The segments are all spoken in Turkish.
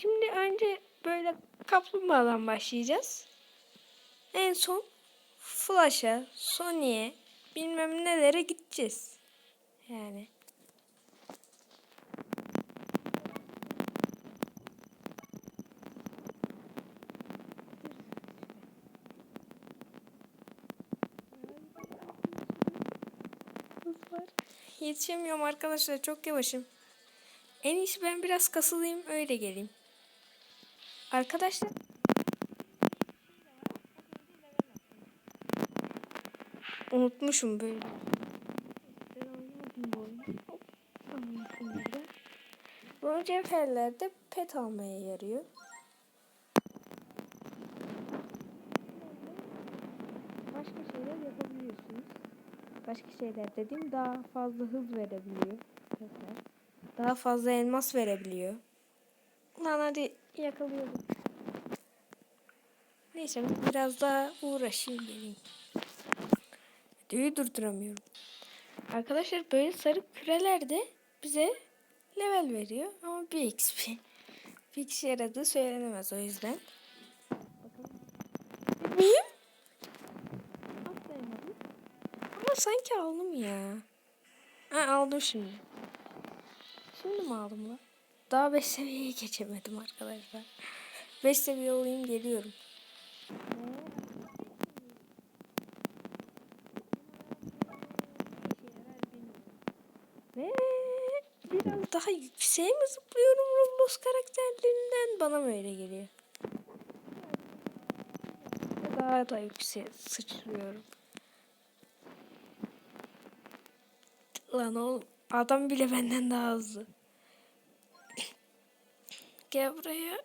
Şimdi önce böyle kaplumbağadan başlayacağız. En son Flash'a, Sony'e bilmem nelere gideceğiz. Yani. Yetişemiyorum arkadaşlar çok yavaşım. En iyisi ben biraz kasılayım öyle geleyim. Arkadaşlar unutmuşum böyle. Bu oyunu. Hop, anlattım burada. Bu cevherler de pet almaya yarıyor. Başka şeyler yapabiliyorsunuz. Başka şeyler dediğim daha fazla hız verebiliyor. petler. Daha fazla elmas verebiliyor. Lan hadi yakalayalım. Neyse biraz daha uğraşayım geleyim. Videoyu durduramıyorum. Arkadaşlar böyle sarı küreler de bize level veriyor ama bir XP. Bir işe yaradığı söylenemez o yüzden. Miyim? Ama sanki aldım ya. Ha aldım şimdi. Şimdi mi aldım lan? Daha 5 seviyeye geçemedim arkadaşlar. 5 seviye olayım geliyorum. Ve biraz daha yükseğe mi zıplıyorum Roblox karakterlerinden bana mı öyle geliyor? Daha da yükseğe sıçrıyorum. Lan oğlum adam bile benden daha hızlı. Gel buraya.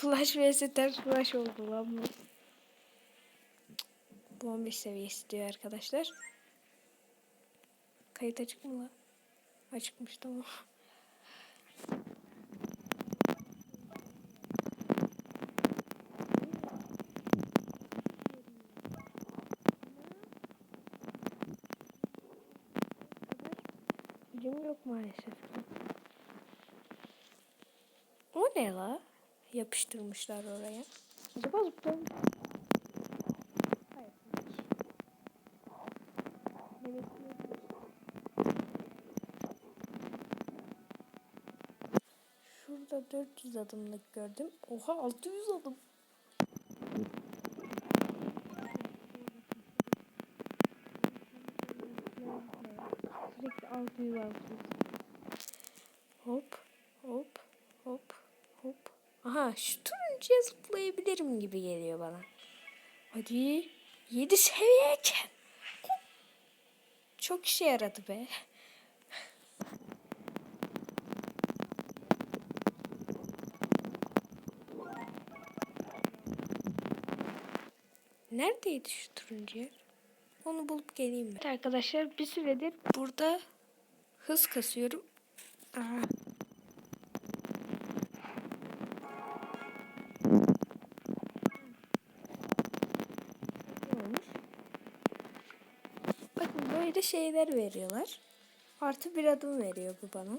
Flash vs ters flash oldu lan bu. Bu 15 seviyesi diyor arkadaşlar. Kayıt açık mı lan? Açıkmış tamam. Gücüm yok maalesef. O ne la? Yapıştırmışlar oraya. Acaba zıplayalım. Şurada 400 adımlık gördüm. Oha 600 adım. Sürekli 600 600. Hop hop hop hop. Aha şu turuncuya zıplayabilirim gibi geliyor bana. Hadi 7 seviyeyken. Çok işe yaradı be. Neredeydi şu turuncu? Onu bulup geleyim ben. Arkadaşlar bir süredir burada hız kasıyorum. Aha. Şeyler veriyorlar. Artı bir adım veriyor bu bana.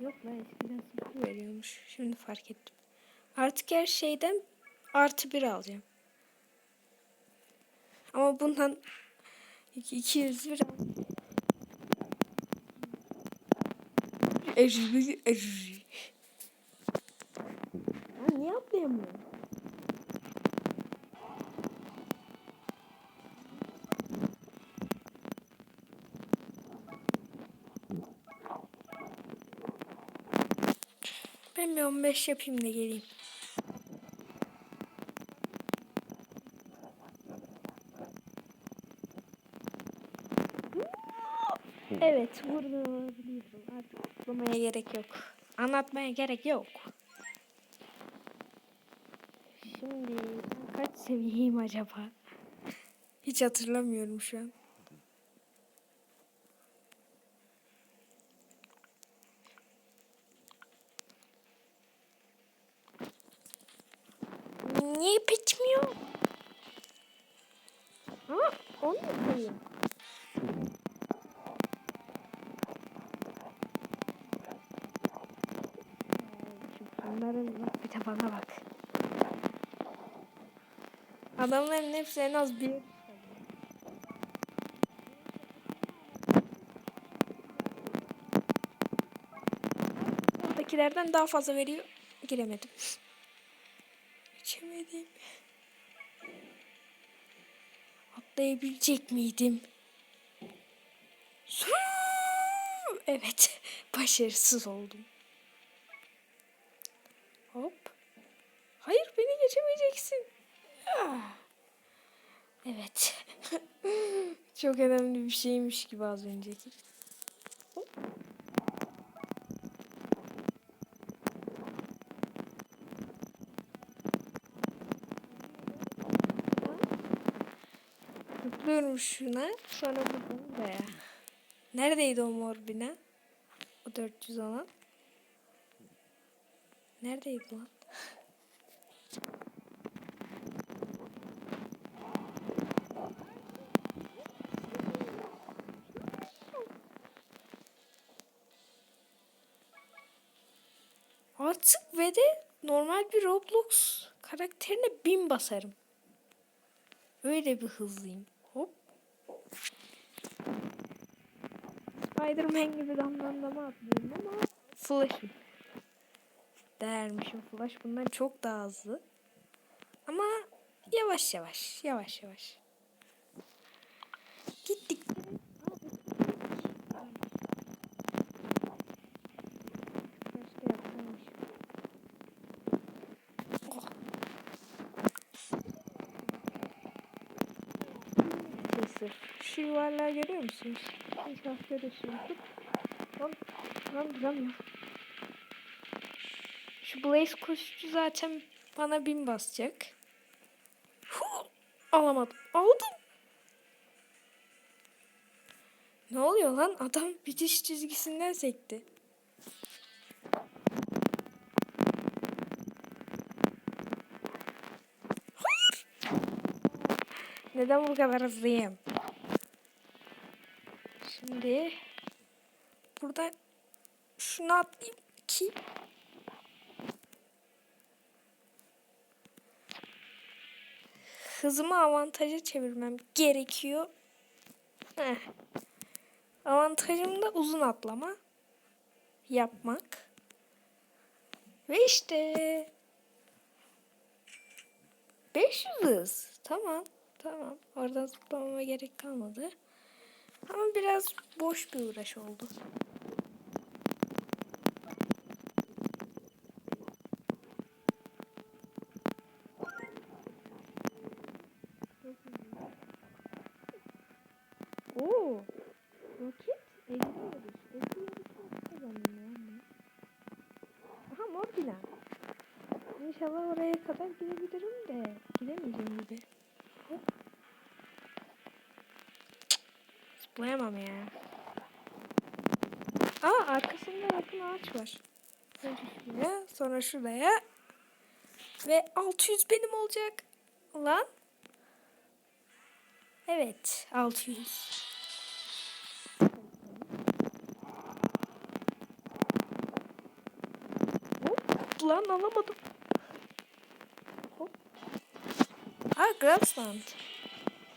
Yok lan eskiden sıfır veriyormuş. Şimdi fark ettim. Artık her şeyden artı bir alacağım. Ama bundan 201 al. Ejri, ejri. Ben niye atlayamıyorum? Ben bir 15 yapayım da geleyim. Evet, olabiliyorum. Artık kutlamaya gerek yok. Anlatmaya gerek yok. Şimdi ben kaç seviyeyim acaba? Hiç hatırlamıyorum şu an. niye ip içmiyor? Ha, onu mu koyayım? Bunların bir de bana bak. Adamların hepsi en az bir Oradakilerden daha fazla veriyor. Giremedim. Geçemedim. Atlayabilecek miydim? Evet. Başarısız oldum. Hop. Hayır beni geçemeyeceksin. Evet. Çok önemli bir şeymiş gibi az önceki. Tıklıyorum şuna. Sonra buradan buraya. Neredeydi o mor bina? O 400 olan. Neredeydi lan? Artık ve de normal bir Roblox karakterine bin basarım. Öyle bir hızlıyım. Hop. Spiderman gibi damdan dama atlıyorum ama Flash'ım. Değermişim Flash bundan çok daha hızlı. Ama yavaş yavaş, yavaş yavaş. Gittik. Keşke yapsaymışım. Oh. Neyse. Şu yuvarlağı görüyor musunuz? İnşallah görüyorsunuz. Lan, lan duramıyor. Şu Blaze koşucu zaten bana bin basacak. Huh! Alamadım. Aldım. Ne oluyor lan? Adam bitiş çizgisinden sekti. Hayır. Neden bu kadar hızlıyım? Şimdi burada şunu atlayayım ki hızımı avantaja çevirmem gerekiyor. Heh. Avantajım da uzun atlama yapmak. Ve işte 500 hız. Tamam. Tamam. Oradan zıplamama gerek kalmadı. Ama biraz boş bir uğraş oldu. Oo. Roket 50 yarış. 50 yarış nasıl kazandım ya ben? Aha mor bina. İnşallah oraya kadar gidebilirim de. Gidemeyeceğim gibi. Hop. Zıplayamam ya. Aa arkasında bakın ağaç var. Önce şuraya sonra şuraya. Ve 600 benim olacak. Lan. Evet 600. Hop, lan alamadım. Hop. Ha Grassland.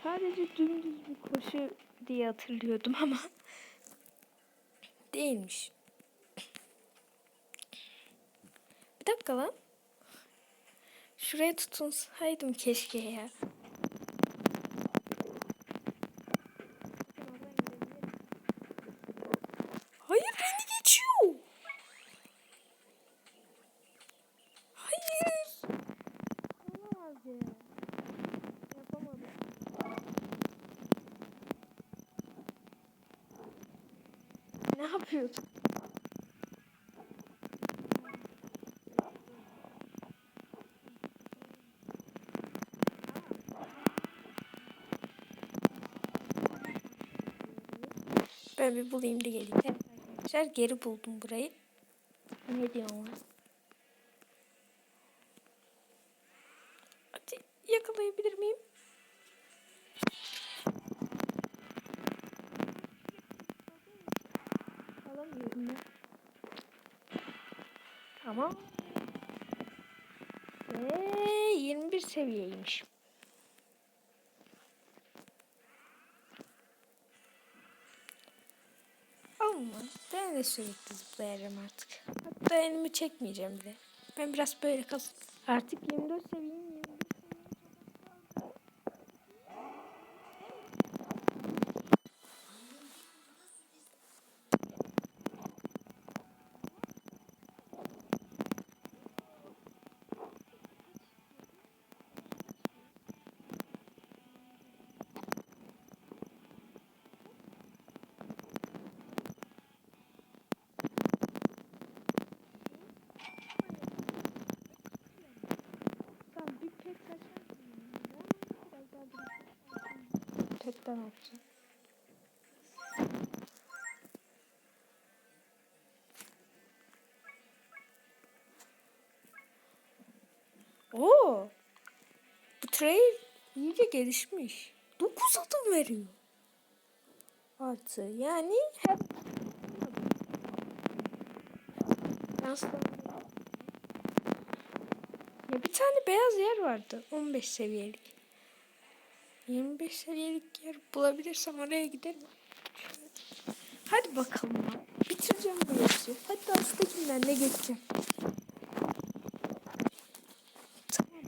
Sadece dümdüz bir koşu diye hatırlıyordum ama değilmiş. Bir dakika lan. Şuraya tutunsaydım keşke ya. Hayır beni geçiyor. Hayır. Olamaz ya. Yapamadım. Ne yapıyorsun? Ben bir bulayım da geleyim. Evet arkadaşlar geri buldum burayı. Ne diyorum lan? Hadi yakalayabilir miyim? Alamıyorum ya. Tamam. Ve 21 seviyeymiş. Ama ben de sürekli zıplayacağım artık. Hatta elimi çekmeyeceğim bile. Ben biraz böyle kalsın. Artık 24 seviyeyim. Petten açacağım. Oo. Bu trail iyice gelişmiş. 9 adım veriyor. Artı yani hep. Ya bir tane beyaz yer vardı. 15 seviyelik. 25 seviyelik yer bulabilirsem oraya giderim. Hadi bakalım. Bitireceğim bu yarışı. Hatta üsttekinden ne geçeceğim. Tamam.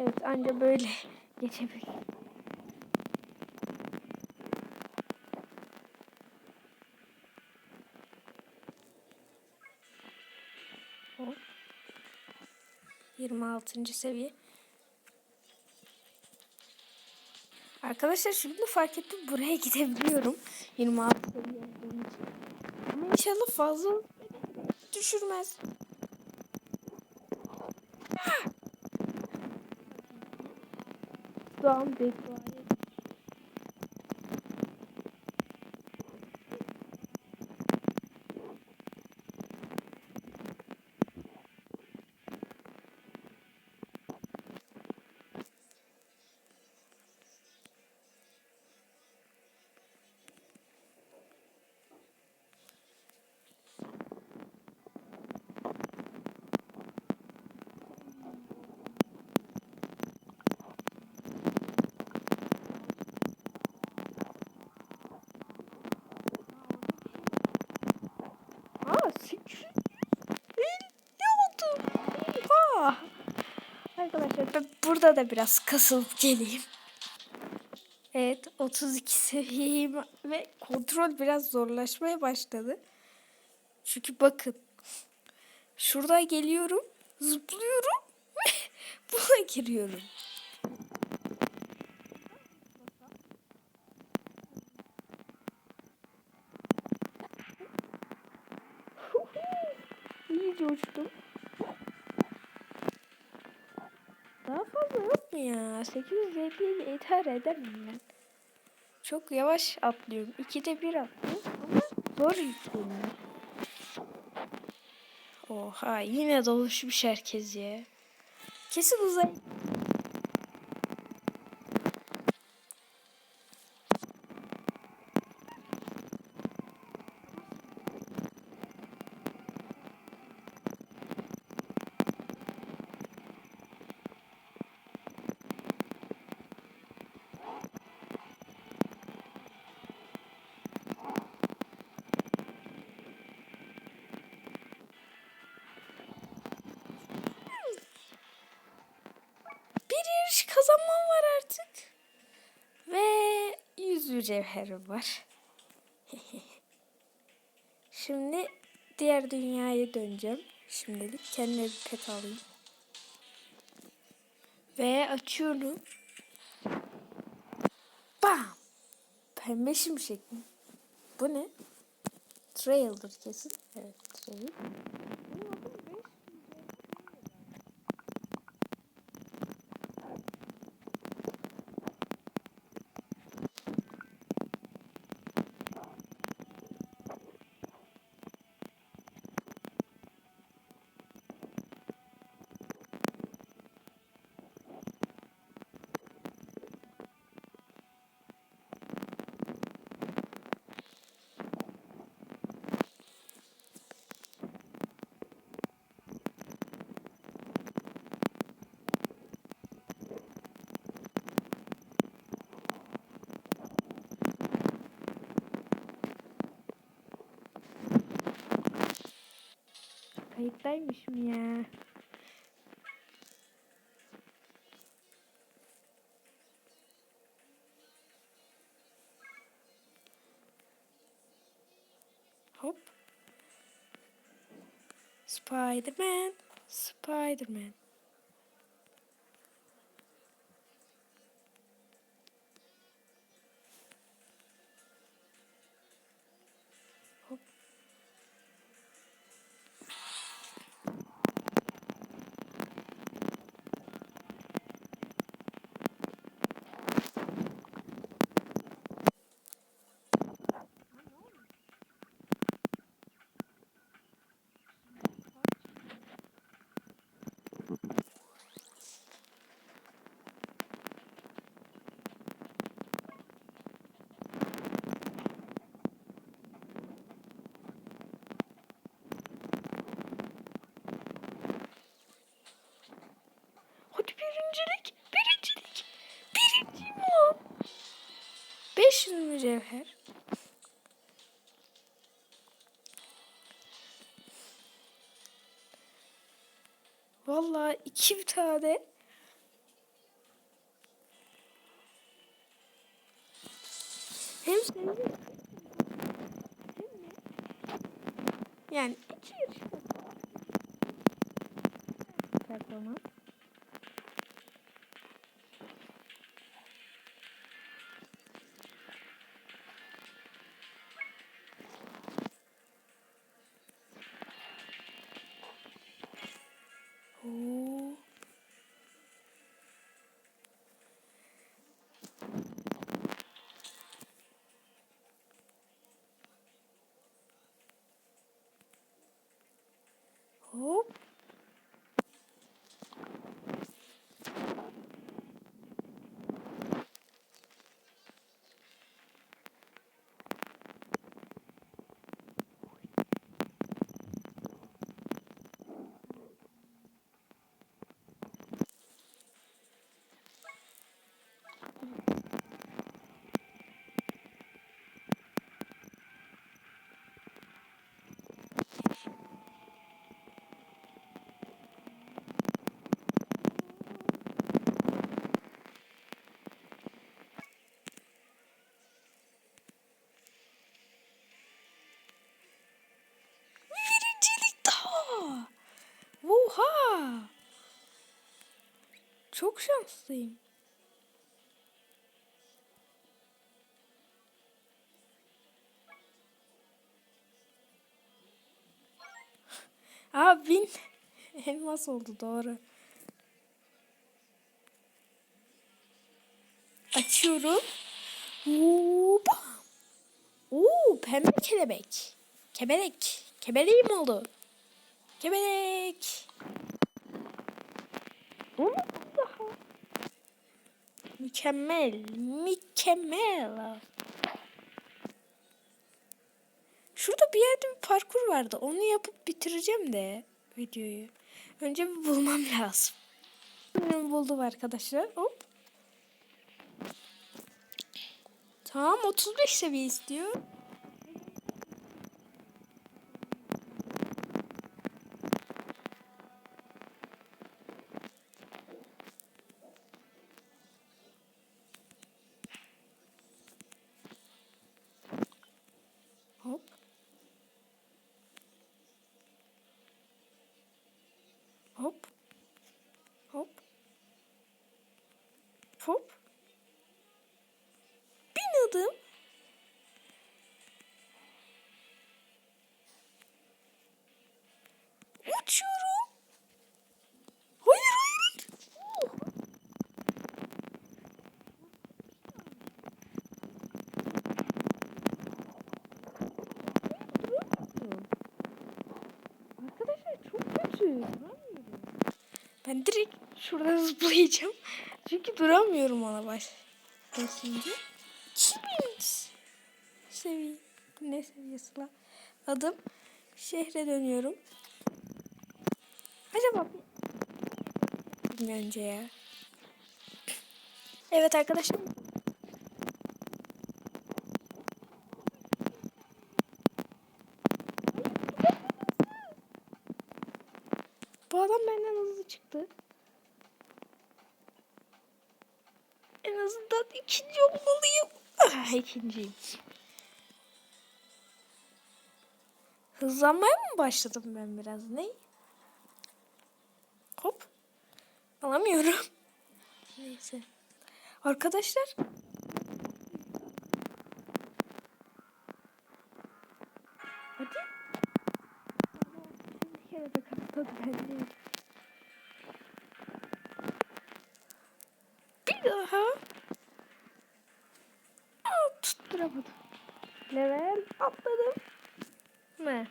Evet anca böyle geçebilirim. O. 26. seviye. Arkadaşlar şimdi fark ettim buraya gidebiliyorum. 26 seviye. Ama inşallah fazla düşürmez. Doğan beddua Aa 800 ne oldu? Oha. Arkadaşlar ben burada da biraz kasılıp geleyim. Evet 32 seviyeyim ve kontrol biraz zorlaşmaya başladı. Çünkü bakın şuradan geliyorum zıplıyorum ve buna giriyorum. İyice uçtum. Daha fazla yok mu ya? 850 yeter eder miyim ben? Çok yavaş atlıyorum. İkide bir atlıyorum ama zor yükleniyor. Oha yine doluşmuş herkes ya. Kesin uzay. Mücevherim var. Şimdi diğer dünyaya döneceğim. Şimdilik kendime bir pet alayım. Ve açıyorum. Bam! Pembe şimşek mi? Bu ne? Trail'dır kesin. Evet trail. Kayıttaymışım ya. Hop. Spider-Man. Spider-Man. Birincilik. Birincilik. Birinciyim lan. 500 mücevher. Vallahi iki tane. Hem senin yani iki yarışma. Performans. Hop. Oha. Çok şanslıyım. Aa bin elmas oldu doğru. Açıyorum. Hoppa. Oo pembe kelebek. Kebelek. Kebeleğim oldu. Daha. Mükemmel. Mükemmel. Şurada bir yerde bir parkur vardı. Onu yapıp bitireceğim de videoyu. Önce bir bulmam lazım. Bunu buldum arkadaşlar. Hop. Tamam 35 seviye istiyor. Hop. Bin adım. Uçuyorum. Hayır hayır. Oh. Arkadaşlar çok kötü. Ben direkt şuradan zıplayacağım. Çünkü duramıyorum ona baş. Basınca. Kimin seviye? Ne seviyesi la? Adım. Şehre dönüyorum. Acaba önce ya. Evet arkadaşlar. adam benden hızlı çıktı. İkinciyim. Hızlanmaya mı başladım ben biraz? Ne? Hop. Alamıyorum. Neyse. Arkadaşlar. Hadi. Bir kere de katladı bende. Bir daha. Aa, tutturamadım. Level atladım. Ne?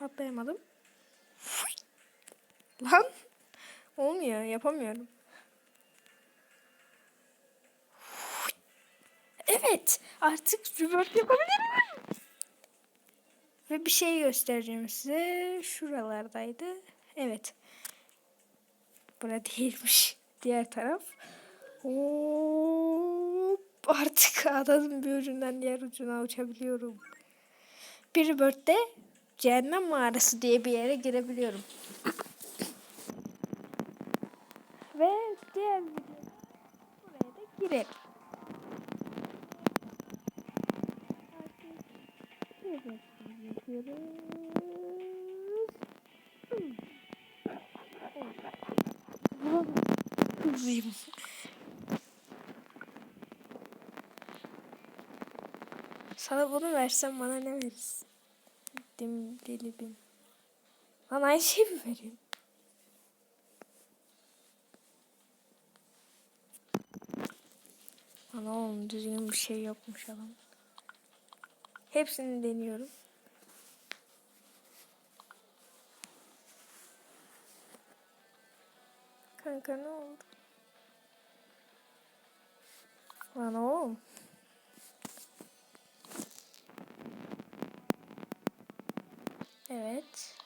Atlayamadım. Lan. Olmuyor. Yapamıyorum. Evet. Artık revert yapabilirim. Ve bir şey göstereceğim size. Şuralardaydı. Evet. Bura değilmiş. Diğer taraf. Hop. Artık adanın bir ucundan diğer ucuna uçabiliyorum. Bir börtte cehennem mağarası diye bir yere girebiliyorum. Ve diğer videoda buraya da girelim. Artık yapıyoruz. Sana bunu versem bana ne verirsin? Dim deli bin. Lan aynı şey mi vereyim? Oğlum düzgün bir şey yokmuş adam. Hepsini deniyorum. Kanka ne oldu? Lan oğlum. Evet.